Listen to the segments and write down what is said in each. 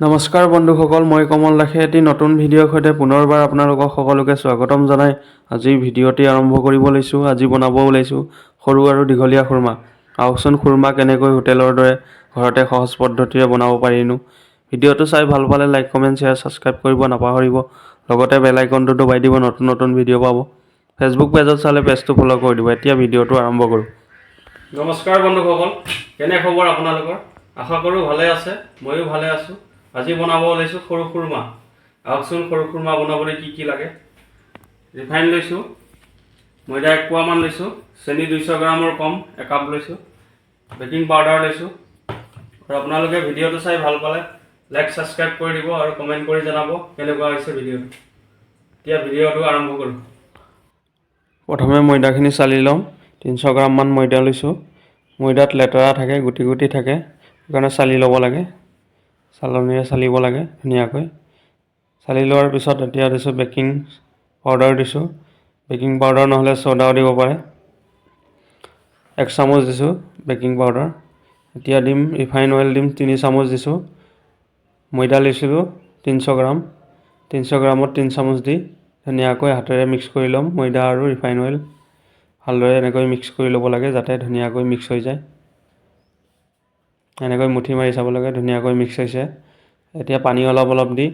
নমস্কাৰ বন্ধুসকল মই কমল দাসে এটি নতুন ভিডিঅ'ৰ সৈতে পুনৰবাৰ আপোনালোকক সকলোকে স্বাগতম জনাই। আজিৰ ভিডিঅ'টি আৰম্ভ কৰিব লৈছোঁ আজি বনাব ওলাইছোঁ সৰু আৰু দীঘলীয়া খুৰমা। আহকচোন খুৰমা কেনেকৈ হোটেলৰ দৰে ঘৰতে সহজ পদ্ধতিৰে বনাব পাৰিনো। ভিডিঅ'টো চাই ভাল পালে লাইক কমেণ্ট শ্বেয়াৰ ছাবস্ক্ৰাইব কৰিব নাপাহৰিব। লগতে বেল আইকনটো দবাই দিব নতুন নতুন ভিডিঅ' পাব। ফেচবুক পেজত চালে পেজটো ফ'ল' কৰি দিব। এতিয়া ভিডিঅ'টো আৰম্ভ কৰোঁ। নমস্কাৰ বন্ধুসকল কেনে খবৰ আপোনালোকৰ? আশা কৰোঁ ভালে আছে ময়ো ভালে আছোঁ। আজি বনাব ওলাইছোঁ সৰু খুৰমা আহকচোন সৰু খুৰমা বনাবলৈ কি কি লাগে। ৰিফাইন লৈছোঁ, ময়দা এক পোৱামান লৈছোঁ, চেনি দুইশ গ্ৰামৰ কম একাপ লৈছোঁ, বেকিং পাউডাৰ লৈছোঁ। আৰু আপোনালোকে ভিডিঅ'টো চাই ভালো পালে, লাইক, ছাবস্ক্ৰাইব কৰি দিব আৰু কমেণ্ট কৰি জনাব কেনেকুৱা হৈছে ভিডিঅ'টো। এতিয়া ভিডিঅ'টো আৰম্ভ কৰোঁ। প্ৰথমে ময়দাখিনি চালি ল'ম, তিনিশ গ্ৰামমান ময়দা লৈছোঁ। ময়দাত লেতেৰা থাকে, গুটি গুটি থাকে, সেইকাৰণে চালি ল'ব লাগে। চালনীৰে চালিব লাগে ধুনীয়াকৈ। চালি লোৱাৰ পিছত এতিয়া দিছোঁ বেকিং পাউডাৰ দিছোঁ। বেকিং পাউডাৰ নহ'লে চ'দাও দিব পাৰে। এক চামুচ দিছোঁ বেকিং পাউডাৰ এতিয়া দিম ৰিফাইন অইল দিম তিনি চামুচ দিছোঁ। ময়দা লৈছিলোঁ তিনিশ গ্ৰাম। তিনিশ গ্ৰামত তিনি চামুচ দি ধুনীয়াকৈ হাতেৰে মিক্স কৰি ল'ম ময়দা আৰু ৰিফাইন অইল ভালদৰে এনেকৈ মিক্স কৰি ল'ব লাগে যাতে ধুনীয়াকৈ মিক্স হৈ যায়। এনেকৈ মুঠি মাৰি চাব লাগে ধুনীয়াকৈ মিক্স হৈছে। এতিয়া পানী অলপ অলপ দি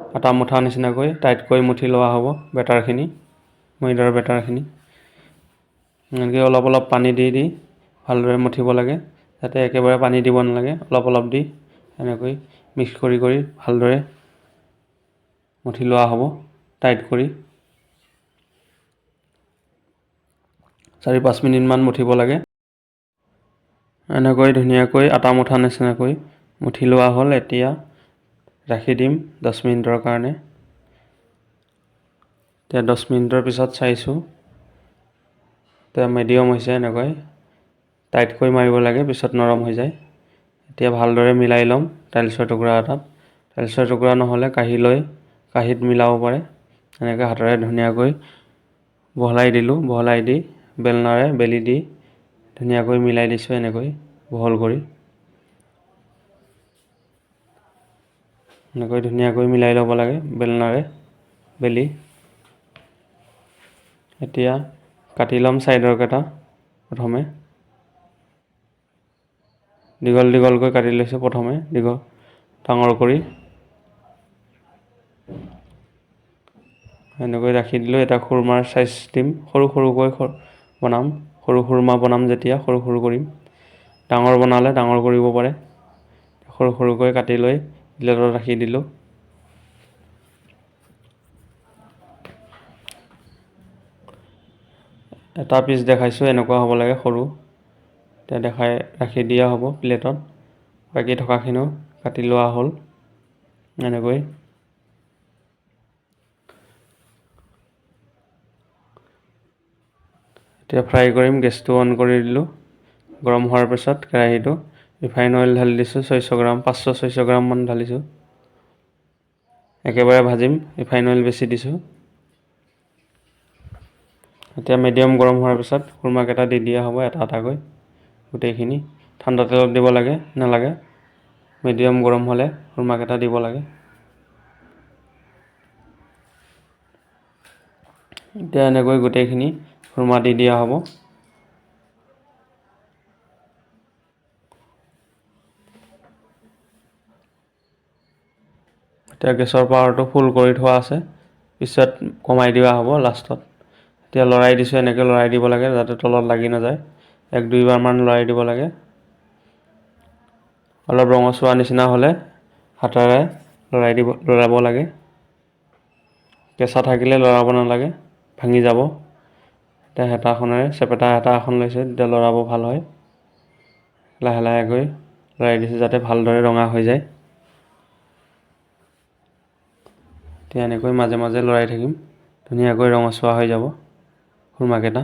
আটা মুঠা নিচিনাকৈ টাইটকৈ মুঠি লোৱা হ'ব বেটাৰখিনি ময়দাৰ বেটাৰখিনি। এনেকৈ অলপ অলপ পানী দি দি ভালদৰে মঠিব লাগে যাতে একেবাৰে পানী দিব নালাগে অলপ অলপ দি এনেকৈ মিক্স কৰি কৰি ভালদৰে মঠি লোৱা হ'ব টাইট কৰি। চাৰি পাঁচ মিনিটমান মঠিব লাগে। এনেকৈ ধুনীয়াকৈ আটা মুঠা নিচিনাকৈ মুঠি লোৱা হ'ল। এতিয়া ৰাখি দিম দহ মিনিটৰ কাৰণে। এতিয়া দহ মিনিটৰ পিছত চাইছোঁ। এতিয়া মিডিয়াম হৈছে এনেকৈ। টাইটকৈ মাৰিব লাগে পিছত নৰম হৈ যায়। এতিয়া ভালদৰে মিলাই ল'ম টাইলছৰ টুকুৰা এটাত। টাইলছৰ টুকুৰা নহ'লে কাঢ়ি লৈ কাঁহীত মিলাব পাৰে। এনেকৈ হাতেৰে ধুনীয়াকৈ বহলাই দিলোঁ। বহলাই দি বেলনাৰে বেলি দি ধুনীয়াকৈ মিলাই দিছোঁ এনেকৈ বহল কৰি। এনেকৈ ধুনীয়াকৈ মিলাই ল'ব লাগে বেলনাৰে বেলি। এতিয়া কাটি ল'ম ছাইডৰ কেইটা প্ৰথমে। দীঘল দীঘলকৈ কাটি লৈছোঁ প্ৰথমে দীঘল ডাঙৰ কৰি। এনেকৈ ৰাখি দিলোঁ এটা খুৰমাৰ চাইজ দিম সৰু সৰুকৈ বনাম। সৰু খুৰমা বনাম যেতিয়া সৰু সৰু কৰিম। ডাঙৰ বনালে ডাঙৰ কৰিব পাৰে। সৰু সৰুকৈ কাটি লৈ প্লেটত ৰাখি দিলোঁ। এটা পিচ দেখাইছোঁ এনেকুৱা হ'ব লাগে সৰু। এতিয়া দেখাই ৰাখি দিয়া হ'ব প্লেটত। বাকী থকাখিনিও কাটি লোৱা হ'ল। এনেকৈ। এতিয়া ফ্ৰাই কৰিম গেছটো অন কৰি দিলোঁ। গৰম হোৱাৰ পিছত কেৰাহীটো ৰিফাইন অইল ঢালি দিছোঁ ছয়শ গ্ৰাম পাঁচশ ছয়শ গ্ৰামমান ঢালিছোঁ। একেবাৰে ভাজিম ৰিফাইন অইল বেছি দিছোঁ। এতিয়া মিডিয়াম গৰম হোৱাৰ পিছত খুৰমাকেইটা দি দিয়া হ'ব এটা এটাকৈ গোটেইখিনি। ঠাণ্ডা তেলত দিব লাগে নালাগে। মিডিয়াম গৰম হ'লে খুৰমাকেইটা দিব লাগে। এতিয়া এনেকৈ গোটেইখিনি খুৰমা দি দিয়া হ'ব। এতিয়া গেছৰ পাৱাৰটো ফুল কৰি থোৱা আছে। পিছত কমাই দিয়া হ'ব লাষ্টত এতিয়া লৰাই দিছোঁ, এনেকৈ লৰাই দিব লাগে যাতে তলত লাগি নাযায়। এক দুইবাৰমান লৰাই দিব লাগে। অলপ ৰঙচুৱা নিচিনা হ'লে হাতেৰে লৰাই দিব, লৰাব লাগে। কেঁচা থাকিলে লৰাব নালাগে, ভাঙি যাব। এতিয়া হেতাখনেৰে চেপেটা হেতা এখন লৈছোঁ তেতিয়া লৰাব ভাল হয়। লাহে লাহেকৈ লৰাই দিছোঁ যাতে ভালদৰে ৰঙা হৈ যায়। এতিয়া এনেকৈ মাজে মাজে লৰাই থাকিম। ধুনীয়াকৈ ৰঙচুৱা হৈ যাব খুৰমাকেইটা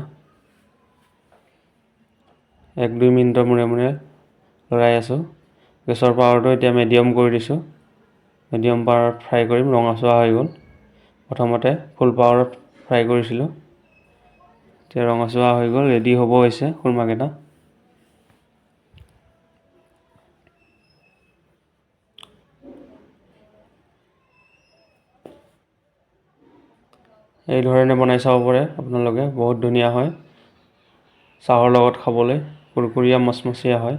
এক দুই মিনিটৰ মূৰে মূৰে লৰাই আছোঁ। গেছৰ পাৱাৰটো এতিয়া মিডিয়াম কৰি দিছোঁ। মিডিয়াম পাৱাৰত ফ্ৰাই কৰিম ৰঙচুৱা হৈ গ'ল। প্ৰথমতে ফুল পাৱাৰত ফ্ৰাই কৰিছিলোঁ। এতিয়া ৰঙচুৱা হৈ গ'ল ৰেডি হ'ব হৈছে খুৰমাকেইটা এইধৰণে বনাই চাব পাৰে আপোনালোকে বহুত ধুনীয়া হয়। চাহৰ লগত খাবলৈ কুৰকুৰীয়া মচমচীয়া হয়।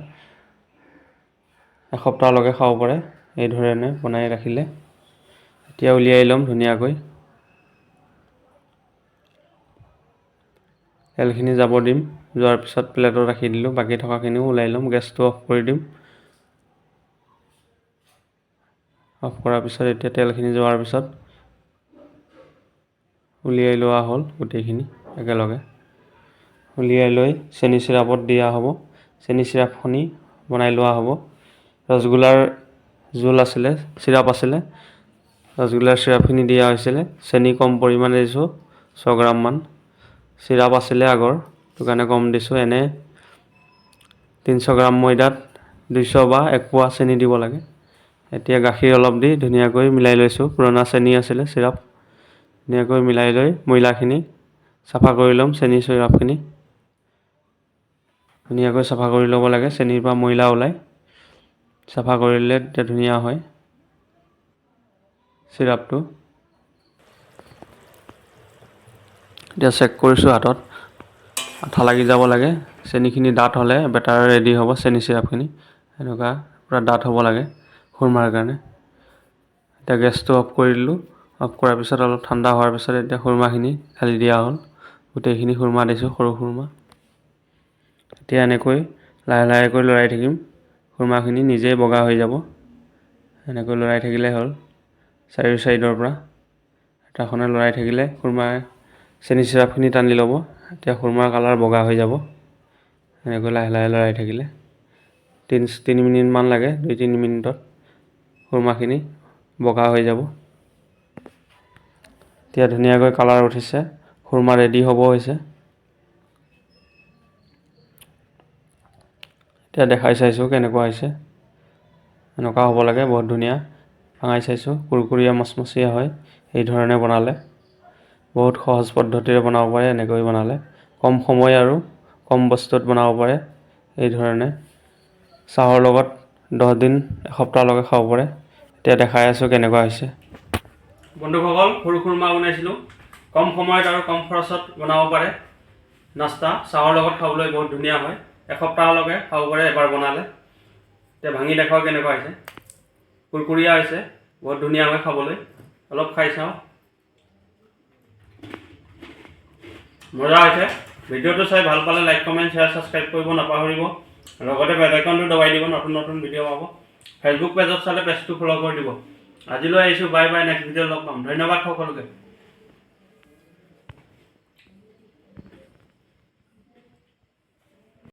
এসপ্তাহলৈকে খাব পাৰে এইধৰণে বনাই ৰাখিলে। এতিয়া উলিয়াই ল'ম ধুনীয়াকৈ। তেলখিনি যাব দিম, যোৱাৰ পিছত প্লেটত ৰাখি দিলোঁ, বাকী থকাখিনিও ওলাই ল'ম, গেছটো অফ কৰি দিম। অফ কৰাৰ পিছত এতিয়া তেলখিনি যোৱাৰ পিছত উলিয়াই লোৱা হ'ল গোটেইখিনি একেলগে। উলিয়াই লৈ চেনি চিৰাপত দিয়া হ'ব। চেনি চিৰাপখিনি বনাই লোৱা হ'ব। ৰসগোল্লাৰ জোল আছিলে, চিৰাপ আছিলে। ৰসগোল্লাৰ চিৰাপখিনি দিয়া হৈছিলে। চেনি কম পৰিমাণে দিছোঁ, ছয় গ্ৰামমান চিৰাপ আছিলে আগৰ সেইটো কাৰণে কম দিছোঁ। এনে তিনিশ গ্ৰাম ময়দাত দুইশ বা এক পোৱা চেনি দিব লাগে। এতিয়া গাখীৰ অলপ দি ধুনীয়াকৈ মিলাই লৈছোঁ। পুৰণা চেনি আছিলে চিৰাপ। ধুনীয়াকৈ মিলাই লৈ ময়লাখিনি চাফা কৰি ল'ম চেনি চিৰাপখিনি। ধুনীয়াকৈ চাফা কৰি ল'ব লাগে চেনিৰ পৰা ময়লা ওলায় চাফা কৰিলে তেতিয়া ধুনীয়া হয়। চিৰাপটো। এতিয়া চেক কৰিছোঁ হাতত। আঠা লাগি যাব লাগে। চেনিখিনি ডাঠ হ'লে বেটাৰ ৰেডি হ'ব চেনি চিৰাপখিনি এনেকুৱা পূৰা ডাঠ হ'ব লাগে খুৰমাৰ কাৰণে। এতিয়া গেছটো অফ কৰি দিলোঁ। অফ কৰাৰ পিছত অলপ ঠাণ্ডা হোৱাৰ পিছত এতিয়া খুৰমাখিনি ঢালি দিয়া হ'ল। গোটেইখিনি খুৰমা দিছোঁ সৰু খুৰমা। এতিয়া এনেকৈ লাহে লাহেকৈ লৰাই থাকিম। খুৰমাখিনি নিজেই বগা হৈ যাব। এনেকৈ লৰাই থাকিলে হ'ল। চাৰিও চাইডৰ পৰা। এটাখনে লৰাই থাকিলে খুৰমাই চেনি চিৰাপখিনি টানি ল'ব। এতিয়া খুৰমাৰ কালাৰ বগা হৈ যাব। এনেকৈ লাহে লাহে লৰাই থাকিলে। তিনি তিনি মিনিটমান লাগে, দুই, তিনি মিনিটত খুৰমাখিনি বগা হৈ যাব। এতিয়া ধুনীয়াকৈ কালাৰ উঠিছে। খুৰমা ৰেডি হ'ব হৈছে। এতিয়া দেখাই চাইছোঁ কেনেকুৱা হৈছে। এনেকুৱা হ'ব লাগে, বহুত ধুনীয়া। ভাঙাই চাইছোঁ, কুৰকুৰীয়া মচমচীয়া হয়। এই ধৰণে বনালে। বহুত সহজ পদ্ধতিৰে বনাব পাৰে এনেকৈ বনালে। কম সময় আৰু কম বস্তুত বনাব পাৰে এই ধৰণে। চাহৰ লগত দহ দিন এসপ্তাহলৈকে খাব পাৰে। এতিয়া দেখাই আছোঁ কেনেকুৱা হৈছে। বন্ধুসকল সৰু খুৰমা বনাইছিলোঁ। কম সময়ত আৰু কম খৰচত বনাব পাৰে। নাস্তা চাহৰ লগত খাবলৈ বহুত ধুনীয়া হয়। এসপ্তাহলৈকে খাব পাৰে এবাৰ বনালে। এতিয়া ভাঙি দেখাওঁ কেনেকুৱা হৈছে। কুৰকুৰীয়া হৈছে বহুত ধুনীয়া হয় খাবলৈ। অলপ খাই চাওঁ। মজা হৈছে ভিডিঅ'টো চাই ভালো পালে লাইক কমেণ্ট শ্বেয়াৰ ছাবস্ক্ৰাইব কৰিব নাপাহৰিব। লগতে বেল দবাই দিব, নতুন নতুন ভিডিঅ' পাব। ফেচবুক পেজত চালে পেজটো ফ'ল' কৰি দিব। আজিলৈ আহিছোঁ বাই বাই নেক্সট ভিডিঅ' লগ পাম। ধন্যবাদ সকলোকে।